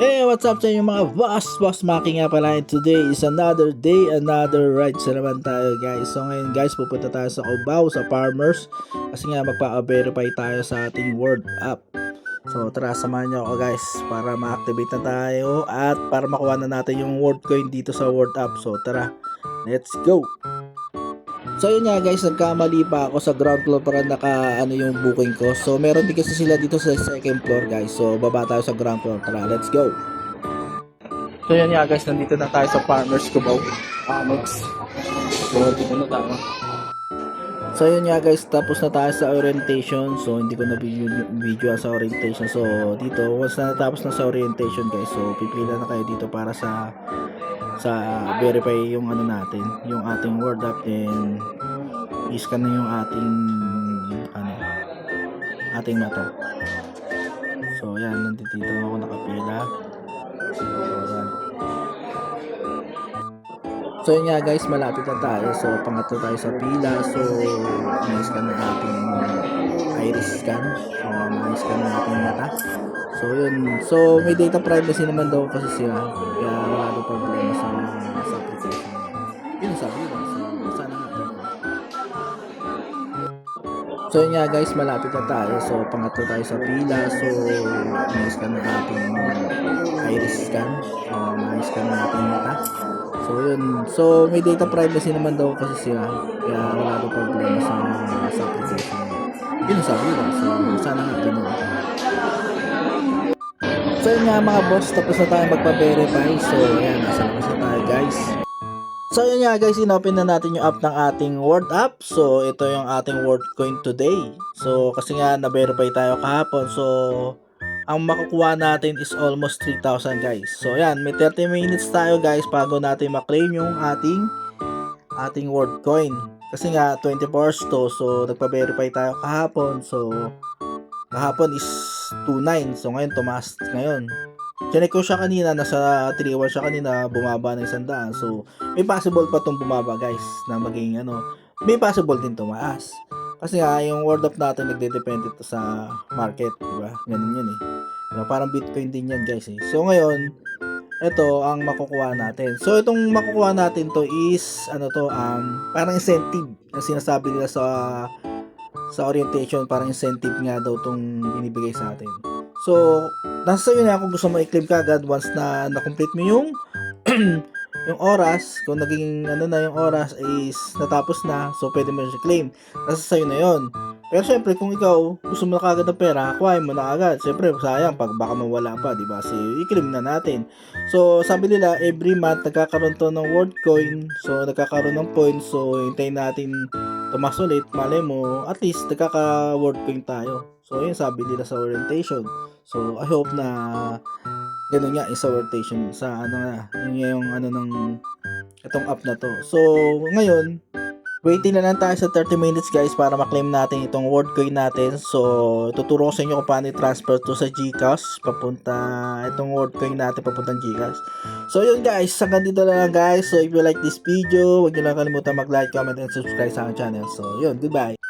Hey, what's up sa inyo mga boss? Boss Maki nga pala and today is another day, another ride sa naman tayo guys. So ngayon guys, pupunta tayo sa Cubao, sa Farmers kasi nga magpa-verify tayo sa ating World App. So tara, samahan nyo ako guys para ma-activate na tayo at para makuha na natin yung World Coin dito sa World App. So tara, let's go! So yun nga guys, nagkamali pa ako sa ground floor para naka ano yung booking ko. So meron din kasi sila dito sa second floor guys. So baba tayo sa ground floor. Tara, let's go. So yun nga guys, nandito na tayo sa Farmers Cubao. Amex. So dito na tayo. So yun nga guys, tapos na tayo sa orientation. So hindi ko na video, video sa orientation. So dito, once na natapos na sa orientation guys, so pipila na kayo dito para sa sa verify yung ano natin, yung ating word app then i-scan na yung ating ano ating mata. So yan, nandito dito ako nakapila. So yan. Yun nga guys, malapit na tayo. So pangatlo tayo sa pila. So i-scan na ating iris scan. So ma-scan na ating mata. So yun. So may data privacy naman daw kasi sila. Kaya wala daw problema sa sa application. Yun sabi So yun nga guys, malapit na tayo. So pangatlo tayo sa pila. So ma-scan na ating iris scan. So ma-scan na ating mata. So yun. So may data privacy naman daw kasi sila. Kaya wala daw problema sa sa application. Yun sabi nila. So sana nga ganun. So yun nga mga boss, tapos na tayo magpa-verify. So ayan, nasa labas na tayo guys. So yun nga guys, inopen na natin yung app ng ating Word app. So ito yung ating Word coin today. So kasi nga na-verify tayo kahapon. So ang makukuha natin is almost 3,000 guys. So ayan, may 30 minutes tayo guys bago natin maklaim yung ating ating Word coin. Kasi nga 24 hours to. So nagpa-verify tayo kahapon. So kahapon is 2.9. So ngayon tumaas ngayon. Chinek ko siya kanina, nasa 3.1 siya kanina, bumaba na isang daan. So may possible pa tong bumaba guys na maging ano, may possible din tumaas. Kasi nga yung word of natin nagde-depende to sa market, di ba? Ganun yun eh. Diba? Parang Bitcoin din yan guys eh. So ngayon, ito ang makukuha natin. So itong makukuha natin to is ano to um parang incentive na sinasabi nila sa sa orientation parang incentive nga daw tong binibigay sa atin. So, nasa sa'yo na kung gusto mo i-claim kagad once na na-complete mo yung yung oras, kung naging ano na yung oras is natapos na, so pwede mo siya claim. Nasa sa'yo na yon. Pero syempre, kung ikaw gusto mo na kagad ng pera, kuhain mo na agad. Syempre, sayang pag baka mawala pa, di ba? So, i-claim na natin. So, sabi nila, every month nagkakaroon to ng word coin. So, nagkakaroon ng points. So, hintayin natin tumas ulit. Malay mo, at least nagkaka-word coin tayo. So, yun sabi nila sa orientation. So, I hope na ganun nga sa rotation sa ano na yun nga yung ano ng itong app na to so ngayon waiting na lang tayo sa 30 minutes guys para maklaim natin itong word coin natin. So tuturo ko sa inyo kung paano i-transfer to sa Gcash. Papunta itong word coin natin papuntang Gcash. So yun guys hanggang dito na lang guys. So if you like this video huwag nyo lang kalimutan mag like comment and subscribe sa aking channel. So yun goodbye